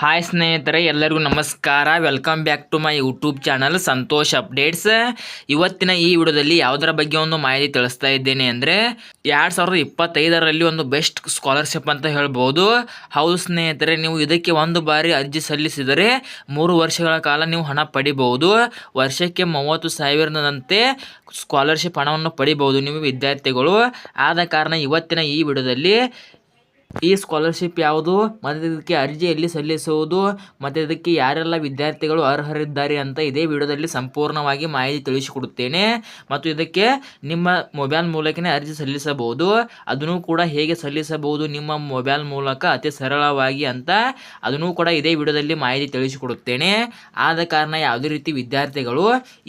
Hi ಸ್ನೇಹಿತರೆ, ಎಲ್ಲರಿಗೂ ನಮಸ್ಕಾರ. Welcome back to my YouTube channel Santosh updates ಇವತ್ತಿನ ಈ ವಿಡಿಯೋದಲ್ಲಿ ಯಾವುದರ ಬಗ್ಗೆ ಒಂದು ಮಾಹಿತಿ ತಿಳಿಸ್ತಾ ಇದ್ದೇನೆ ಅಂದರೆ, ಎರಡು ಸಾವಿರದ ಇಪ್ಪತ್ತೈದರಲ್ಲಿ ಒಂದು ಬೆಸ್ಟ್ ಸ್ಕಾಲರ್ಶಿಪ್ ಅಂತ ಹೇಳ್ಬೋದು. ಹೌದು ಸ್ನೇಹಿತರೆ, ನೀವು ಇದಕ್ಕೆ ಒಂದು ಬಾರಿ ಅರ್ಜಿ ಸಲ್ಲಿಸಿದರೆ ಮೂರು ವರ್ಷಗಳ ಕಾಲ ನೀವು ಹಣ ಪಡಿಬಹುದು. ವರ್ಷಕ್ಕೆ ಮೂವತ್ತು ಸಾವಿರದಂತೆ ಸ್ಕಾಲರ್ಶಿಪ್ ಹಣವನ್ನು ಪಡಿಬಹುದು ನೀವು ವಿದ್ಯಾರ್ಥಿಗಳು. ಆದ ಕಾರಣ ಇವತ್ತಿನ ಈ ವಿಡಿಯೋದಲ್ಲಿ ಈ ಸ್ಕಾಲರ್ಶಿಪ್ ಯಾವುದು? ಮತ್ತು ಇದಕ್ಕೆ ಅರ್ಜಿ ಎಲ್ಲಿ ಸಲ್ಲಿಸುವುದು? ಮತ್ತು ಇದಕ್ಕೆ ಯಾರೆಲ್ಲ ವಿದ್ಯಾರ್ಥಿಗಳು ಅರ್ಹರಿದ್ದಾರೆ ಅಂತ ಇದೇ ವಿಡಿಯೋದಲ್ಲಿ ಸಂಪೂರ್ಣವಾಗಿ ಮಾಹಿತಿ ತಿಳಿಸಿಕೊಡುತ್ತೇನೆ. ಮತ್ತು ಇದಕ್ಕೆ ನಿಮ್ಮ ಮೊಬೈಲ್ ಮೂಲಕನೇ ಅರ್ಜಿ ಸಲ್ಲಿಸಬಹುದು. ಅದನ್ನು ಕೂಡ ಹೇಗೆ ಸಲ್ಲಿಸಬಹುದು? ನಿಮ್ಮ ಮೊಬೈಲ್ ಮೂಲಕ ಅತಿ ಸರಳವಾಗಿ ಅಂತ ಅದನ್ನು ಕೂಡ ಇದೇ ವಿಡಿಯೋದಲ್ಲಿ ಮಾಹಿತಿ ತಿಳಿಸಿಕೊಡುತ್ತೇನೆ. ಆದ ಕಾರಣ ಯಾವುದೇ ರೀತಿ ವಿದ್ಯಾರ್ಥಿಗಳು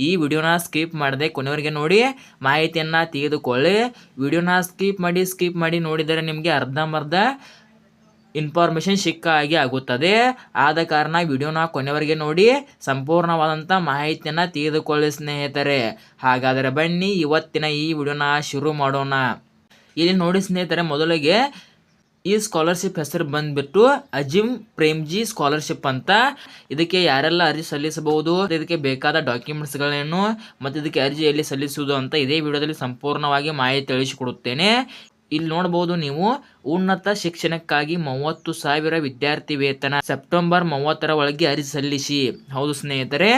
ಈ ವಿಡಿಯೋನ ಸ್ಕಿಪ್ ಮಾಡದೆ ಕೊನೆಯವರಿಗೆ ನೋಡಿ ಮಾಹಿತಿಯನ್ನು ತೆಗೆದುಕೊಳ್ಳಿ. ವಿಡಿಯೋನ ಸ್ಕಿಪ್ ಮಾಡಿ ಸ್ಕಿಪ್ ಮಾಡಿ ನೋಡಿದರೆ ನಿಮಗೆ ಅರ್ಧಂಬರ್ಧ ಇನ್ಫಾರ್ಮೇಷನ್ ಸಿಕ್ಕ ಹಾಗೆ ಆಗುತ್ತದೆ. ಆದ ಕಾರಣ ವಿಡಿಯೋನ ಕೊನೆವರೆಗೆ ನೋಡಿ ಸಂಪೂರ್ಣವಾದಂಥ ಮಾಹಿತಿಯನ್ನು ತೆಗೆದುಕೊಳ್ಳಿ ಸ್ನೇಹಿತರೆ. ಹಾಗಾದರೆ ಬನ್ನಿ, ಇವತ್ತಿನ ಈ ವಿಡಿಯೋನ ಶುರು ಮಾಡೋಣ. ಇಲ್ಲಿ ನೋಡಿ ಸ್ನೇಹಿತರೆ, ಮೊದಲಿಗೆ ಈ ಸ್ಕಾಲರ್ಶಿಪ್ ಹೆಸರು ಬಂದ್ಬಿಟ್ಟು ಅಜಿಮ್ ಪ್ರೇಮ್ಜಿ ಸ್ಕಾಲರ್ಶಿಪ್ ಅಂತ. ಇದಕ್ಕೆ ಯಾರೆಲ್ಲ ಅರ್ಜಿ ಸಲ್ಲಿಸಬಹುದು, ಇದಕ್ಕೆ ಬೇಕಾದ ಡಾಕ್ಯುಮೆಂಟ್ಸ್ಗಳೇನು ಮತ್ತು ಇದಕ್ಕೆ ಅರ್ಜಿ ಎಲ್ಲಿ ಸಲ್ಲಿಸುವುದು ಅಂತ ಇದೇ ವಿಡಿಯೋದಲ್ಲಿ ಸಂಪೂರ್ಣವಾಗಿ ಮಾಹಿತಿ ತಿಳಿಸಿಕೊಡುತ್ತೇನೆ. ಇಲ್ಲಿ ನೋಡಬಹುದು ನೀವು ಉನ್ನತ ಶಿಕ್ಷಣಕ್ಕಾಗಿ ಮೂವತ್ತು ಸಾವಿರ ವಿದ್ಯಾರ್ಥಿ ವೇತನ ಸೆಪ್ಟೆಂಬರ್ ಮೂವತ್ತರ ಒಳಗೆ ಅರ್ಜಿ ಸಲ್ಲಿಸಿ. ಹೌದು ಸ್ನೇಹಿತರೆ,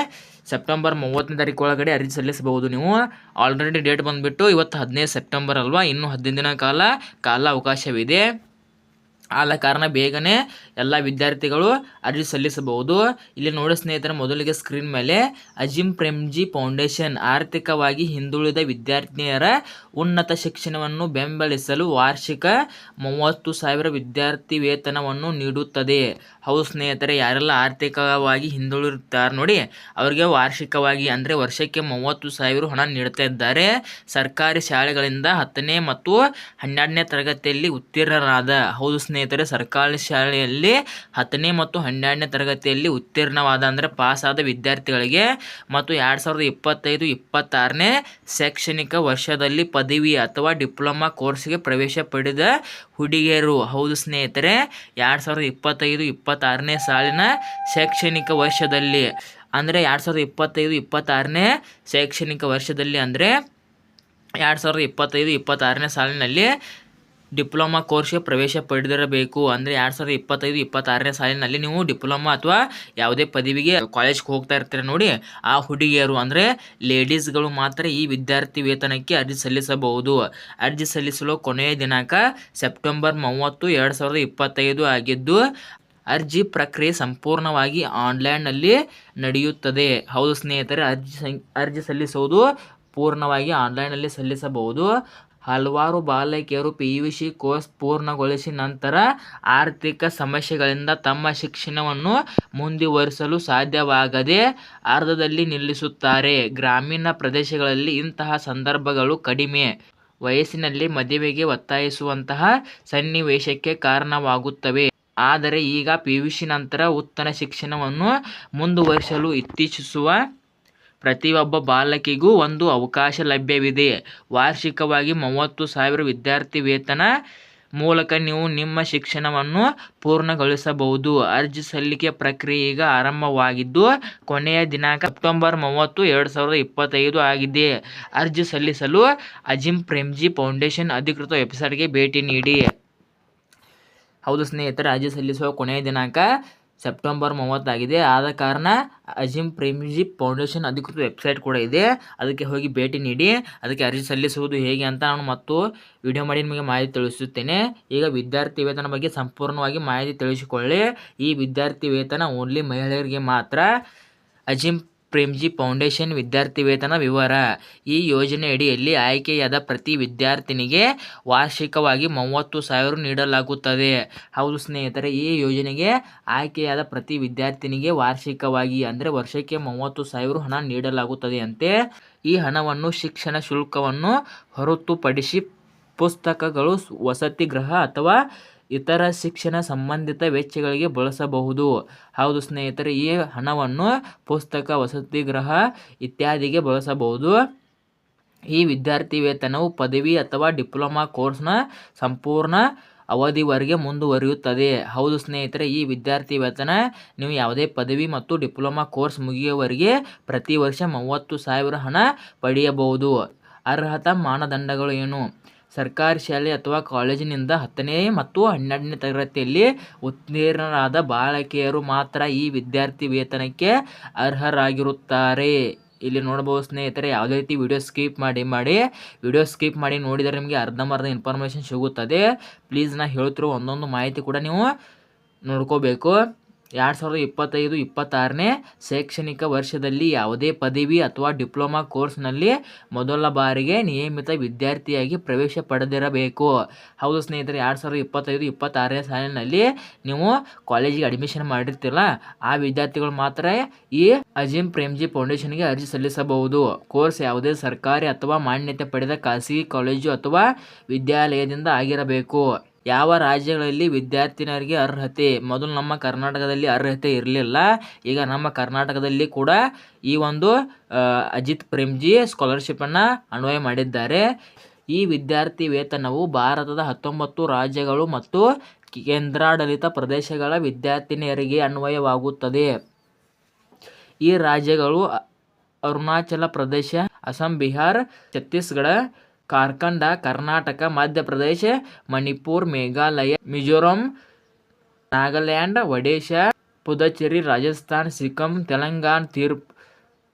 ಸೆಪ್ಟೆಂಬರ್ ಮೂವತ್ತನೇ ತಾರೀಕು ಒಳಗಡೆ ಅರ್ಜಿ ಸಲ್ಲಿಸಬಹುದು ನೀವು. ಆಲ್ರೆಡಿ ಡೇಟ್ ಬಂದುಬಿಟ್ಟು ಇವತ್ತು ಹದಿನೈದು ಸೆಪ್ಟೆಂಬರ್ ಅಲ್ವಾ? ಇನ್ನೂ ಹದಿನೈದು ದಿನ ಕಾಲ ಕಾಲ ಅವಕಾಶವಿದೆ ಆದ ಕಾರಣ ಬೇಗನೆ ಎಲ್ಲ ವಿದ್ಯಾರ್ಥಿಗಳು ಅರ್ಜಿ ಸಲ್ಲಿಸಬಹುದು. ಇಲ್ಲಿ ನೋಡಿ ಸ್ನೇಹಿತರೆ, ಮೊದಲಿಗೆ ಸ್ಕ್ರೀನ್ ಮೇಲೆ ಅಜಿಮ್ ಪ್ರೇಮ್ಜಿ ಫೌಂಡೇಶನ್ ಆರ್ಥಿಕವಾಗಿ ಹಿಂದುಳಿದ ವಿದ್ಯಾರ್ಥಿನಿಯರ ಉನ್ನತ ಶಿಕ್ಷಣವನ್ನು ಬೆಂಬಲಿಸಲು ವಾರ್ಷಿಕ ಮೂವತ್ತು ಸಾವಿರ ವಿದ್ಯಾರ್ಥಿ ವೇತನವನ್ನು ನೀಡುತ್ತದೆ. ಹೌದು ಸ್ನೇಹಿತರೆ, ಯಾರೆಲ್ಲ ಆರ್ಥಿಕವಾಗಿ ಹಿಂದುಳಿರುತ್ತಾರೆ ನೋಡಿ, ಅವರಿಗೆ ವಾರ್ಷಿಕವಾಗಿ ಅಂದರೆ ವರ್ಷಕ್ಕೆ ಮೂವತ್ತು ಸಾವಿರ ಹಣ ನೀಡ್ತಾ ಇದ್ದಾರೆ. ಸರ್ಕಾರಿ ಶಾಲೆಗಳಿಂದ ಹತ್ತನೇ ಮತ್ತು ಹನ್ನೆರಡನೇ ತರಗತಿಯಲ್ಲಿ ಉತ್ತೀರ್ಣರಾದ, ಹೌದು ಸ್ನೇಹಿತರೆ. ಸರ್ಕಾರಿ ಶಾಲೆಯಲ್ಲಿ ಹತ್ತನೇ ಮತ್ತು ಹನ್ನೆರಡನೇ ತರಗತಿಯಲ್ಲಿ ಉತ್ತೀರ್ಣವಾದ ಅಂದರೆ ಪಾಸ್ ಆದ ವಿದ್ಯಾರ್ಥಿಗಳಿಗೆ ಮತ್ತು ಎರಡು ಸಾವಿರದ ಇಪ್ಪತ್ತೈದು, ಇಪ್ಪತ್ತಾರನೇ ಶೈಕ್ಷಣಿಕ ವರ್ಷದಲ್ಲಿ ಪದವಿ ಅಥವಾ ಡಿಪ್ಲೊಮಾ ಕೋರ್ಸ್ಗೆ ಪ್ರವೇಶ ಪಡೆದ ಹುಡುಗಿಯರು. ಹೌದು ಸ್ನೇಹಿತರೆ, ಎರಡು ಸಾವಿರದ ಇಪ್ಪತ್ತೈದು, ಇಪ್ಪತ್ತಾರನೇ ಸಾಲಿನ ಶೈಕ್ಷಣಿಕ ವರ್ಷದಲ್ಲಿ ಅಂದರೆ ಎರಡು ಸಾವಿರದ ಇಪ್ಪತ್ತೈದು, ಇಪ್ಪತ್ತಾರನೇ ಶೈಕ್ಷಣಿಕ ವರ್ಷದಲ್ಲಿ ಅಂದರೆ ಎರಡು ಸಾವಿರದ ಇಪ್ಪತ್ತೈದು, ಇಪ್ಪತ್ತಾರನೇ ಸಾಲಿನಲ್ಲಿ ಡಿಪ್ಲೊಮಾ ಕೋರ್ಸ್ಗೆ ಪ್ರವೇಶ ಪಡೆದಿರಬೇಕು ಅಂದರೆ ಎರಡು ಸಾವಿರದ ಇಪ್ಪತ್ತೈದು, ಇಪ್ಪತ್ತಾರನೇ ಸಾಲಿನಲ್ಲಿ ನೀವು ಡಿಪ್ಲೊಮಾ ಅಥವಾ ಯಾವುದೇ ಪದವಿಗೆ ಕಾಲೇಜ್ಗೆ ಹೋಗ್ತಾ ಇರ್ತೀರ ನೋಡಿ, ಆ ಹುಡುಗಿಯರು ಅಂದರೆ ಲೇಡೀಸ್ಗಳು ಮಾತ್ರ ಈ ವಿದ್ಯಾರ್ಥಿ ವೇತನಕ್ಕೆ ಅರ್ಜಿ ಸಲ್ಲಿಸಬಹುದು. ಅರ್ಜಿ ಸಲ್ಲಿಸಲು ಕೊನೆಯ ದಿನಾಂಕ ಸೆಪ್ಟೆಂಬರ್ ಮೂವತ್ತು, ಎರಡು ಸಾವಿರದ ಇಪ್ಪತ್ತೈದು ಆಗಿದ್ದು, ಅರ್ಜಿ ಪ್ರಕ್ರಿಯೆ ಸಂಪೂರ್ಣವಾಗಿ ಆನ್ಲೈನ್ನಲ್ಲಿ ನಡೆಯುತ್ತದೆ. ಹೌದು ಸ್ನೇಹಿತರೆ, ಅರ್ಜಿ ಅರ್ಜಿ ಸಲ್ಲಿಸುವುದು ಪೂರ್ಣವಾಗಿ ಆನ್ಲೈನಲ್ಲಿ ಸಲ್ಲಿಸಬಹುದು. ಹಲವಾರು ಬಾಲಕಿಯರು ಪಿ ಯು ಸಿ ಕೋರ್ಸ್ ಪೂರ್ಣಗೊಳಿಸಿ ನಂತರ ಆರ್ಥಿಕ ಸಮಸ್ಯೆಗಳಿಂದ ತಮ್ಮ ಶಿಕ್ಷಣವನ್ನು ಮುಂದುವರಿಸಲು ಸಾಧ್ಯವಾಗದೆ ಅರ್ಧದಲ್ಲಿ ನಿಲ್ಲಿಸುತ್ತಾರೆ. ಗ್ರಾಮೀಣ ಪ್ರದೇಶಗಳಲ್ಲಿ ಇಂತಹ ಸಂದರ್ಭಗಳು ಕಡಿಮೆ. ವಯಸ್ಸಿನಲ್ಲಿ ಮದುವೆಗೆ ಒತ್ತಾಯಿಸುವಂತಹ ಸನ್ನಿವೇಶಕ್ಕೆ ಕಾರಣವಾಗುತ್ತವೆ. ಆದರೆ ಈಗ ಪಿ ಯು ಸಿ ನಂತರ ಉತ್ತಮ ಶಿಕ್ಷಣವನ್ನು ಮುಂದುವರಿಸಲು ಇಚ್ಛಿಸುವ ಪ್ರತಿಯೊಬ್ಬ ಬಾಲಕಿಗೂ ಒಂದು ಅವಕಾಶ ಲಭ್ಯವಿದೆ. ವಾರ್ಷಿಕವಾಗಿ ಮೂವತ್ತು ಸಾವಿರ ವಿದ್ಯಾರ್ಥಿ ವೇತನ ಮೂಲಕ ನೀವು ನಿಮ್ಮ ಶಿಕ್ಷಣವನ್ನು ಪೂರ್ಣಗೊಳಿಸಬಹುದು. ಅರ್ಜಿ ಸಲ್ಲಿಕೆ ಪ್ರಕ್ರಿಯೆ ಈಗ ಆರಂಭವಾಗಿದ್ದು, ಕೊನೆಯ ದಿನಾಂಕ ಸೆಪ್ಟೆಂಬರ್ ಮೂವತ್ತು, ಎರಡು ಸಾವಿರದ ಇಪ್ಪತ್ತೈದು ಆಗಿದೆ. ಅರ್ಜಿ ಸಲ್ಲಿಸಲು ಅಜಿಮ್ ಪ್ರೇಮ್ಜಿ ಫೌಂಡೇಶನ್ ಅಧಿಕೃತ ವೆಬ್ಸೈಟ್ಗೆ ಭೇಟಿ ನೀಡಿ. ಹೌದು ಸ್ನೇಹಿತರೆ, ಅರ್ಜಿ ಸಲ್ಲಿಸುವ ಕೊನೆಯ ದಿನಾಂಕ ಸೆಪ್ಟೆಂಬರ್ ಮೂವತ್ತಾಗಿದೆ. ಆದ ಕಾರಣ ಅಜಿಮ್ ಪ್ರೇಮಿಜಿ ಫೌಂಡೇಶನ್ ಅಧಿಕೃತ ವೆಬ್ಸೈಟ್ ಕೂಡ ಇದೆ. ಅದಕ್ಕೆ ಹೋಗಿ ಭೇಟಿ ನೀಡಿ, ಅದಕ್ಕೆ ಅರ್ಜಿ ಸಲ್ಲಿಸುವುದು ಹೇಗೆ ಅಂತ ನಾನು ಮತ್ತು ವಿಡಿಯೋ ಮಾಡಿ ನಿಮಗೆ ಮಾಹಿತಿ ತಿಳಿಸುತ್ತೇನೆ. ಈಗ ವಿದ್ಯಾರ್ಥಿ ವೇತನ ಬಗ್ಗೆ ಸಂಪೂರ್ಣವಾಗಿ ಮಾಹಿತಿ ತಿಳಿಸಿಕೊಳ್ಳಿ. ಈ ವಿದ್ಯಾರ್ಥಿ ವೇತನ ಓನ್ಲಿ ಮಹಿಳೆಯರಿಗೆ ಮಾತ್ರ. ಅಜಿಮ್ ಪ್ರೇಮ್ಜಿ ಫೌಂಡೇಶನ್ ವಿದ್ಯಾರ್ಥಿ ವೇತನ ವಿವರ. ಈ ಯೋಜನೆ ಅಡಿಯಲ್ಲಿ ಆಯ್ಕೆಯಾದ ಪ್ರತಿ ವಿದ್ಯಾರ್ಥಿನಿಗೆ ವಾರ್ಷಿಕವಾಗಿ ಮೂವತ್ತು ಸಾವಿರ ನೀಡಲಾಗುತ್ತದೆ. ಹೌದು ಸ್ನೇಹಿತರೆ, ಈ ಯೋಜನೆಗೆ ಆಯ್ಕೆಯಾದ ಪ್ರತಿ ವಿದ್ಯಾರ್ಥಿನಿಗೆ ವಾರ್ಷಿಕವಾಗಿ ಅಂದರೆ ವರ್ಷಕ್ಕೆ ಮೂವತ್ತು ಸಾವಿರ ಹಣ ನೀಡಲಾಗುತ್ತದೆ ಅಂತೆ. ಈ ಹಣವನ್ನು ಶಿಕ್ಷಣ ಶುಲ್ಕವನ್ನು ಹೊರತುಪಡಿಸಿ ಪುಸ್ತಕಗಳು, ವಸತಿ ಗೃಹ ಅಥವಾ ಇತರ ಶಿಕ್ಷಣ ಸಂಬಂಧಿತ ವೆಚ್ಚಗಳಿಗೆ ಬಳಸಬಹುದು. ಹೌದು ಸ್ನೇಹಿತರೆ, ಈ ಹಣವನ್ನು ಪುಸ್ತಕ, ವಸತಿ ಗೃಹ ಇತ್ಯಾದಿಗೆ ಬಳಸಬಹುದು. ಈ ವಿದ್ಯಾರ್ಥಿ ವೇತನವು ಪದವಿ ಅಥವಾ ಡಿಪ್ಲೊಮಾ ಕೋರ್ಸ್ನ ಸಂಪೂರ್ಣ ಅವಧಿವರೆಗೆ ಮುಂದುವರಿಯುತ್ತದೆ. ಹೌದು ಸ್ನೇಹಿತರೆ, ಈ ವಿದ್ಯಾರ್ಥಿ ವೇತನ ನೀವು ಯಾವುದೇ ಪದವಿ ಮತ್ತು ಡಿಪ್ಲೊಮಾ ಕೋರ್ಸ್ ಮುಗಿಯುವವರೆಗೆ ಪ್ರತಿ ವರ್ಷ ಮೂವತ್ತು ಸಾವಿರ ಹಣ ಪಡೆಯಬಹುದು. ಅರ್ಹತಾ ಮಾನದಂಡಗಳು ಏನು ಸರ್ಕಾರಿ ಶಾಲೆ ಅಥವಾ ಕಾಲೇಜಿನಿಂದ ಹತ್ತನೇ ಮತ್ತು ಹನ್ನೆರಡನೇ ತರಗತಿಯಲ್ಲಿ ಉತ್ತೀರ್ಣರಾದ ಬಾಲಕಿಯರು ಮಾತ್ರ ಈ ವಿದ್ಯಾರ್ಥಿ ವೇತನಕ್ಕೆ ಅರ್ಹರಾಗಿರುತ್ತಾರೆ. ಇಲ್ಲಿ ನೋಡ್ಬೋದು ಸ್ನೇಹಿತರೆ, ಯಾವುದೇ ರೀತಿ ವಿಡಿಯೋ ಸ್ಕಿಪ್ ಮಾಡಿ ಮಾಡಿ ವಿಡಿಯೋ ಸ್ಕಿಪ್ ಮಾಡಿ ನೋಡಿದರೆ ನಿಮಗೆ ಅರ್ಧಂಬರ್ಧ ಇನ್ಫಾರ್ಮೇಷನ್ ಸಿಗುತ್ತದೆ. ಪ್ಲೀಸ್ ನಾ ಹೇಳ್ತಿರೋ ಒಂದೊಂದು ಮಾಹಿತಿ ಕೂಡ ನೀವು ನೋಡ್ಕೋಬೇಕು. ಎರಡು ಸಾವಿರದ ಇಪ್ಪತ್ತೈದು, ಇಪ್ಪತ್ತಾರನೇ ಶೈಕ್ಷಣಿಕ ವರ್ಷದಲ್ಲಿ ಯಾವುದೇ ಪದವಿ ಅಥವಾ ಡಿಪ್ಲೊಮಾ ಕೋರ್ಸ್ನಲ್ಲಿ ಮೊದಲ ಬಾರಿಗೆ ನಿಯಮಿತ ವಿದ್ಯಾರ್ಥಿಯಾಗಿ ಪ್ರವೇಶ ಪಡೆದಿರಬೇಕು. ಹೌದು ಸ್ನೇಹಿತರೆ, ಎರಡು ಸಾವಿರದ ಇಪ್ಪತ್ತೈದು, ಇಪ್ಪತ್ತಾರನೇ ಸಾಲಿನಲ್ಲಿ ನೀವು ಕಾಲೇಜಿಗೆ ಅಡ್ಮಿಷನ್ ಮಾಡಿರ್ತಿಲ್ಲ ಆ ವಿದ್ಯಾರ್ಥಿಗಳು ಮಾತ್ರ ಈ ಅಜಿಮ್ ಪ್ರೇಮ್ಜಿ ಫೌಂಡೇಶನ್ಗೆ ಅರ್ಜಿ ಸಲ್ಲಿಸಬಹುದು. ಕೋರ್ಸ್ ಯಾವುದೇ ಸರ್ಕಾರಿ ಅಥವಾ ಮಾನ್ಯತೆ ಪಡೆದ ಖಾಸಗಿ ಕಾಲೇಜು ಅಥವಾ ವಿದ್ಯಾಲಯದಿಂದ ಆಗಿರಬೇಕು. ಯಾವ ರಾಜ್ಯಗಳಲ್ಲಿ ವಿದ್ಯಾರ್ಥಿನಿಯರಿಗೆ ಅರ್ಹತೆ? ಮೊದಲು ನಮ್ಮ ಕರ್ನಾಟಕದಲ್ಲಿ ಅರ್ಹತೆ ಇರಲಿಲ್ಲ. ಈಗ ನಮ್ಮ ಕರ್ನಾಟಕದಲ್ಲಿ ಕೂಡ ಈ ಒಂದು ಅಜಿತ್ ಪ್ರೇಮ್ಜಿ ಸ್ಕಾಲರ್ಶಿಪ್ಪನ್ನು ಅನ್ವಯ ಮಾಡಿದ್ದಾರೆ. ಈ ವಿದ್ಯಾರ್ಥಿ ವೇತನವು ಭಾರತದ ಹತ್ತೊಂಬತ್ತು ರಾಜ್ಯಗಳು ಮತ್ತು ಕೇಂದ್ರಾಡಳಿತ ಪ್ರದೇಶಗಳ ವಿದ್ಯಾರ್ಥಿನಿಯರಿಗೆ ಅನ್ವಯವಾಗುತ್ತದೆ. ಈ ರಾಜ್ಯಗಳು ಅರುಣಾಚಲ ಪ್ರದೇಶ, ಅಸ್ಸಾಂ, ಬಿಹಾರ್, ಛತ್ತೀಸ್ಗಢ ಕಾರ್ಕಂಡ ಕರ್ನಾಟಕ ಮಧ್ಯಪ್ರದೇಶ ಮಣಿಪುರ್ ಮೇಘಾಲಯ ಮಿಜೋರಾಂ ನಾಗಾಲ್ಯಾಂಡ್ ಒಡಿಶಾ ಪುದುಚೇರಿ ರಾಜಸ್ಥಾನ್ ಸಿಕ್ಕಿಂ ತೆಲಂಗಾಣ ತಿರ್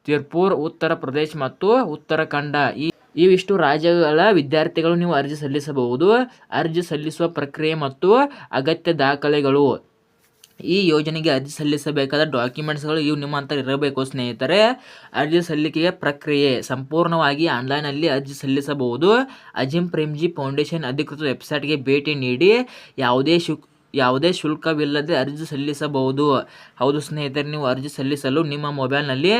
ತಿರ್ಪುರ್ ಉತ್ತರ ಪ್ರದೇಶ ಮತ್ತು ಉತ್ತರಾಖಂಡ ಈ, ಇವಿಷ್ಟು ರಾಜ್ಯಗಳ ವಿದ್ಯಾರ್ಥಿಗಳು ನೀವು ಅರ್ಜಿ ಸಲ್ಲಿಸಬಹುದು. ಅರ್ಜಿ ಸಲ್ಲಿಸುವ ಪ್ರಕ್ರಿಯೆ ಮತ್ತು ಅಗತ್ಯ ದಾಖಲೆಗಳು. ಈ ಯೋಜನೆಗೆ ಅರ್ಜಿ ಸಲ್ಲಿಸಬೇಕಾದ ಡಾಕ್ಯುಮೆಂಟ್ಸ್ಗಳು ಇವು ನಿಮ್ಮ ಹತ್ರ ಇರಬೇಕು ಸ್ನೇಹಿತರೆ. ಅರ್ಜಿ ಸಲ್ಲಿಕೆಯ ಪ್ರಕ್ರಿಯೆ ಸಂಪೂರ್ಣವಾಗಿ ಆನ್ಲೈನಲ್ಲಿ ಅರ್ಜಿ ಸಲ್ಲಿಸಬಹುದು. ಅಜಿಮ್ ಪ್ರೇಮ್ಜಿ ಫೌಂಡೇಶನ್ ಅಧಿಕೃತ ವೆಬ್ಸೈಟ್ಗೆ ಭೇಟಿ ನೀಡಿ ಯಾವುದೇ ಶು ಯಾವುದೇ ಶುಲ್ಕವಿಲ್ಲದೆ ಅರ್ಜಿ ಸಲ್ಲಿಸಬಹುದು. ಹೌದು ಸ್ನೇಹಿತರೆ, ನೀವು ಅರ್ಜಿ ಸಲ್ಲಿಸಲು ನಿಮ್ಮ ಮೊಬೈಲ್ನಲ್ಲಿ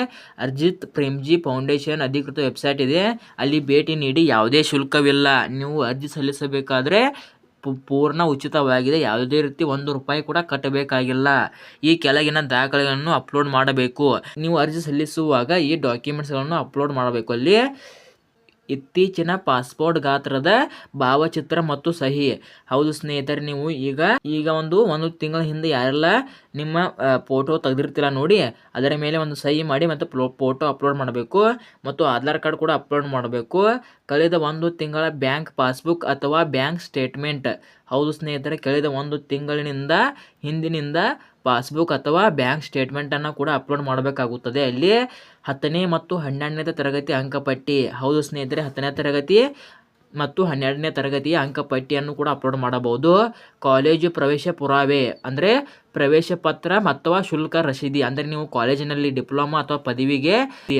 ಅರ್ಜಿತ್ ಪ್ರೇಮ್ಜಿ ಫೌಂಡೇಶನ್ ಅಧಿಕೃತ ವೆಬ್ಸೈಟ್ ಇದೆ. ಅಲ್ಲಿ ಭೇಟಿ ನೀಡಿ ಯಾವುದೇ ಶುಲ್ಕವಿಲ್ಲ. ನೀವು ಅರ್ಜಿ ಸಲ್ಲಿಸಬೇಕಾದ್ರೆ ಪೂರ್ಣ ಉಚಿತವಾಗಿದೆ. ಯಾವುದೇ ರೀತಿ ಒಂದು ರೂಪಾಯಿ ಕೂಡ ಕಟ್ಟಬೇಕಾಗಿಲ್ಲ. ಈ ಕೆಳಗಿನ ದಾಖಲೆಗಳನ್ನು ಅಪ್ಲೋಡ್ ಮಾಡಬೇಕು. ನೀವು ಅರ್ಜಿ ಸಲ್ಲಿಸುವಾಗ ಈ ಡಾಕ್ಯುಮೆಂಟ್ಸ್ಗಳನ್ನು ಅಪ್ಲೋಡ್ ಮಾಡಬೇಕು. ಅಲ್ಲಿ ಇತ್ತೀಚಿನ ಪಾಸ್ಪೋರ್ಟ್ ಗಾತ್ರದ ಭಾವಚಿತ್ರ ಮತ್ತು ಸಹಿ. ಹೌದು ಸ್ನೇಹಿತರೆ, ನೀವು ಈಗ ಈಗ ಒಂದು ಒಂದು ತಿಂಗಳ ಹಿಂದೆ ಯಾರೆಲ್ಲ ನಿಮ್ಮ ಫೋಟೋ ತೆಗೆದಿರ್ತೀರ ನೋಡಿ, ಅದರ ಮೇಲೆ ಒಂದು ಸಹಿ ಮಾಡಿ ಮತ್ತು ಫೋಟೋ ಅಪ್ಲೋಡ್ ಮಾಡಬೇಕು ಮತ್ತು ಆಧಾರ್ ಕಾರ್ಡ್ ಕೂಡ ಅಪ್ಲೋಡ್ ಮಾಡಬೇಕು. ಕಳೆದ ಒಂದು ತಿಂಗಳ ಬ್ಯಾಂಕ್ ಪಾಸ್ಬುಕ್ ಅಥವಾ ಬ್ಯಾಂಕ್ ಸ್ಟೇಟ್ಮೆಂಟ್. ಹೌದು ಸ್ನೇಹಿತರೆ, ಕಳೆದ ಒಂದು ತಿಂಗಳಿನಿಂದ, ಹಿಂದಿನಿಂದ ಪಾಸ್ಬುಕ್ ಅಥವಾ ಬ್ಯಾಂಕ್ ಸ್ಟೇಟ್ಮೆಂಟನ್ನು ಕೂಡ ಅಪ್ಲೋಡ್ ಮಾಡಬೇಕಾಗುತ್ತದೆ. ಅಲ್ಲಿ ಹತ್ತನೇ ಮತ್ತು ಹನ್ನೆರಡನೇ ತರಗತಿ ಅಂಕಪಟ್ಟಿ. ಹೌದು ಸ್ನೇಹಿತರೆ, ಹತ್ತನೇ ತರಗತಿ ಮತ್ತು ಹನ್ನೆರಡನೇ ತರಗತಿಯ ಅಂಕಪಟ್ಟಿಯನ್ನು ಕೂಡ ಅಪ್ಲೋಡ್ ಮಾಡಬಹುದು. ಕಾಲೇಜು ಪ್ರವೇಶ ಪುರಾವೆ ಅಂದರೆ ಪ್ರವೇಶ ಪತ್ರ ಅಥವಾ ಶುಲ್ಕ ರಸೀದಿ ಅಂದರೆ ನೀವು ಕಾಲೇಜಿನಲ್ಲಿ ಡಿಪ್ಲೊಮಾ ಅಥವಾ ಪದವಿಗೆ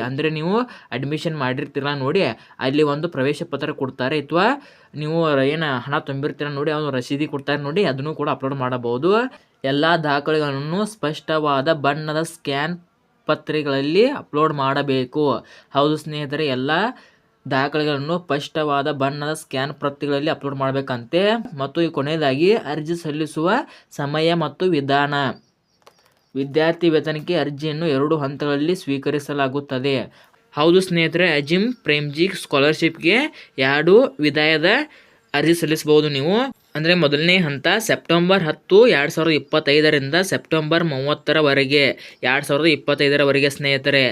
ಅಂದರೆ ನೀವು ಅಡ್ಮಿಷನ್ ಮಾಡಿರ್ತೀರ ನೋಡಿ, ಅಲ್ಲಿ ಒಂದು ಪ್ರವೇಶ ಪತ್ರ ಕೊಡ್ತಾರೆ. ಅಥವಾ ನೀವು ಏನು ಹಣ ತುಂಬಿರ್ತೀರ ನೋಡಿ, ಅವನು ರಸೀದಿ ಕೊಡ್ತಾರೆ ನೋಡಿ, ಅದನ್ನು ಕೂಡ ಅಪ್ಲೋಡ್ ಮಾಡಬಹುದು. ಎಲ್ಲ ದಾಖಲೆಗಳನ್ನು ಸ್ಪಷ್ಟವಾದ ಬಣ್ಣದ ಸ್ಕ್ಯಾನ್ ಪತ್ರಿಕೆಗಳಲ್ಲಿ ಅಪ್ಲೋಡ್ ಮಾಡಬೇಕು. ಹೌದು ಸ್ನೇಹಿತರೆ, ಎಲ್ಲ ದಾಖಲೆಗಳನ್ನು ಸ್ಪಷ್ಟವಾದ ಬಣ್ಣದ ಸ್ಕ್ಯಾನ್ ಪ್ರತಿಗಳಲ್ಲಿ ಅಪ್ಲೋಡ್ ಮಾಡಬೇಕಂತೆ. ಮತ್ತು ಈ ಕೊನೆಯದಾಗಿ ಅರ್ಜಿ ಸಲ್ಲಿಸುವ ಸಮಯ ಮತ್ತು ವಿಧಾನ. ವಿದ್ಯಾರ್ಥಿ ವೇತನಕ್ಕೆ ಅರ್ಜಿಯನ್ನು ಎರಡು ಹಂತಗಳಲ್ಲಿ ಸ್ವೀಕರಿಸಲಾಗುತ್ತದೆ. ಹೌದು ಸ್ನೇಹಿತರೆ, ಅಜಿಮ್ ಪ್ರೇಮ್ಜಿ ಸ್ಕಾಲರ್ಶಿಪ್ಗೆ ಎರಡು ವಿಧಾಯದ ಅರ್ಜಿ ಸಲ್ಲಿಸಬಹುದು ನೀವು. ಅಂದರೆ ಮೊದಲನೇ ಹಂತ ಸೆಪ್ಟೆಂಬರ್ ಹತ್ತು ಎರಡು ಸಾವಿರದ ಇಪ್ಪತ್ತೈದರಿಂದ ಸೆಪ್ಟೆಂಬರ್ ಮೂವತ್ತರವರೆಗೆ. ಎರಡು ಸಾವಿರದ ಇಪ್ಪತ್ತೈದರವರೆಗೆ ಸ್ನೇಹಿತರೆ.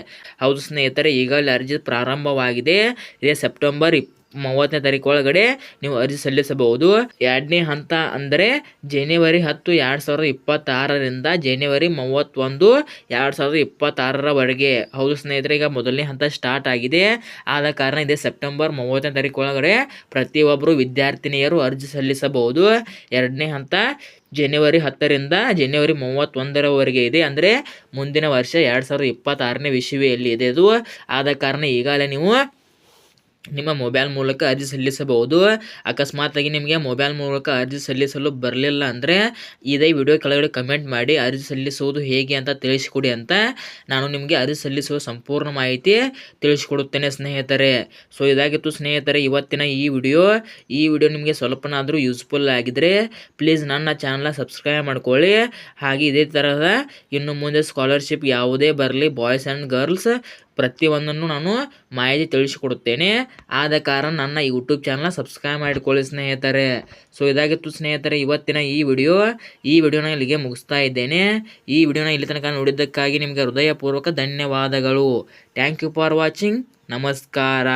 ಹೌದು ಸ್ನೇಹಿತರೆ, ಈಗಲೇ ಅರ್ಜಿ ಪ್ರಾರಂಭವಾಗಿದೆ. ಇದೇ ಸೆಪ್ಟೆಂಬರ್ ಇಪ್ ಮೂವತ್ತನೇ ತಾರೀಕು ಒಳಗಡೆ ನೀವು ಅರ್ಜಿ ಸಲ್ಲಿಸಬಹುದು. ಎರಡನೇ ಹಂತ ಅಂದರೆ ಜನವರಿ ಹತ್ತು ಎರಡು ಸಾವಿರದ ಇಪ್ಪತ್ತಾರರಿಂದ ಜನವರಿ ಮೂವತ್ತೊಂದು ಎರಡು ಸಾವಿರದ ಇಪ್ಪತ್ತಾರರವರೆಗೆ ಹೌದು ಸ್ನೇಹಿತರೆ, ಈಗ ಮೊದಲನೇ ಹಂತ ಸ್ಟಾರ್ಟ್ ಆಗಿದೆ. ಆದ ಕಾರಣ ಇದೆ ಸೆಪ್ಟೆಂಬರ್ ಮೂವತ್ತನೇ ತಾರೀಕು ಒಳಗಡೆ ಪ್ರತಿಯೊಬ್ಬರು ವಿದ್ಯಾರ್ಥಿನಿಯರು ಅರ್ಜಿ ಸಲ್ಲಿಸಬಹುದು. ಎರಡನೇ ಹಂತ ಜನವರಿ ಹತ್ತರಿಂದ ಜನವರಿ ಮೂವತ್ತೊಂದರವರೆಗೆ ಇದೆ. ಅಂದರೆ ಮುಂದಿನ ವರ್ಷ ಎರಡು ಸಾವಿರದ ಇಪ್ಪತ್ತಾರನೇ ವಿಶ್ವಿಯಲ್ಲಿ ಇದೆ. ಅದು ಆದ ಕಾರಣ ಈಗಾಗಲೇ ನೀವು ನಿಮ್ಮ ಮೊಬೈಲ್ ಮೂಲಕ ಅರ್ಜಿ ಸಲ್ಲಿಸಬಹುದು. ಅಕಸ್ಮಾತಾಗಿ ನಿಮಗೆ ಮೊಬೈಲ್ ಮೂಲಕ ಅರ್ಜಿ ಸಲ್ಲಿಸಲು ಬರಲಿಲ್ಲ ಅಂದರೆ ಇದೇ ವಿಡಿಯೋ ಕೆಳಗಡೆ ಕಮೆಂಟ್ ಮಾಡಿ ಅರ್ಜಿ ಸಲ್ಲಿಸುವುದು ಹೇಗೆ ಅಂತ ತಿಳಿಸಿಕೊಡಿ ಅಂತ ನಾನು ನಿಮಗೆ ಅರ್ಜಿ ಸಲ್ಲಿಸುವ ಸಂಪೂರ್ಣ ಮಾಹಿತಿ ತಿಳಿಸಿಕೊಡುತ್ತೇನೆ ಸ್ನೇಹಿತರೆ. ಸೊ ಇದಾಗಿತ್ತು ಸ್ನೇಹಿತರೆ, ಇವತ್ತಿನ ಈ ವಿಡಿಯೋ. ಈ ವಿಡಿಯೋ ನಿಮಗೆ ಸ್ವಲ್ಪನಾದರೂ ಯೂಸ್ಫುಲ್ ಆಗಿದ್ದರೆ ಪ್ಲೀಸ್ ನನ್ನ ಚಾನಲ್ನ ಸಬ್ಸ್ಕ್ರೈಬ್ ಮಾಡ್ಕೊಳ್ಳಿ. ಹಾಗೆ ಇದೇ ಥರದ ಇನ್ನು ಮುಂದೆ ಸ್ಕಾಲರ್ಶಿಪ್ ಯಾವುದೇ ಬರಲಿ ಬಾಯ್ಸ್ ಆ್ಯಂಡ್ ಗರ್ಲ್ಸ್ ಪ್ರತಿಯೊಂದನ್ನು ನಾನು ಮಾಹಿತಿ ತಿಳಿಸಿಕೊಡುತ್ತೇನೆ. ಆದ ಕಾರಣ ನನ್ನ ಯೂಟ್ಯೂಬ್ ಚಾನಲ್ನ ಸಬ್ಸ್ಕ್ರೈಬ್ ಮಾಡಿಕೊಳ್ಳಿ ಸ್ನೇಹಿತರೆ. ಸೊ ಇದಾಗಿತ್ತು ಸ್ನೇಹಿತರೆ, ಇವತ್ತಿನ ಈ ವಿಡಿಯೋ ಈ ವಿಡಿಯೋನ ಇಲ್ಲಿಗೆ ಮುಗಿಸ್ತಾ ಇದ್ದೇನೆ. ಈ ವಿಡಿಯೋನ ಇಲ್ಲಿ ತನಕ ನೋಡಿದ್ದಕ್ಕಾಗಿ ನಿಮಗೆ ಹೃದಯಪೂರ್ವಕ ಧನ್ಯವಾದಗಳು. ಥ್ಯಾಂಕ್ ಯು ಫಾರ್ ವಾಚಿಂಗ್ ನಮಸ್ಕಾರ.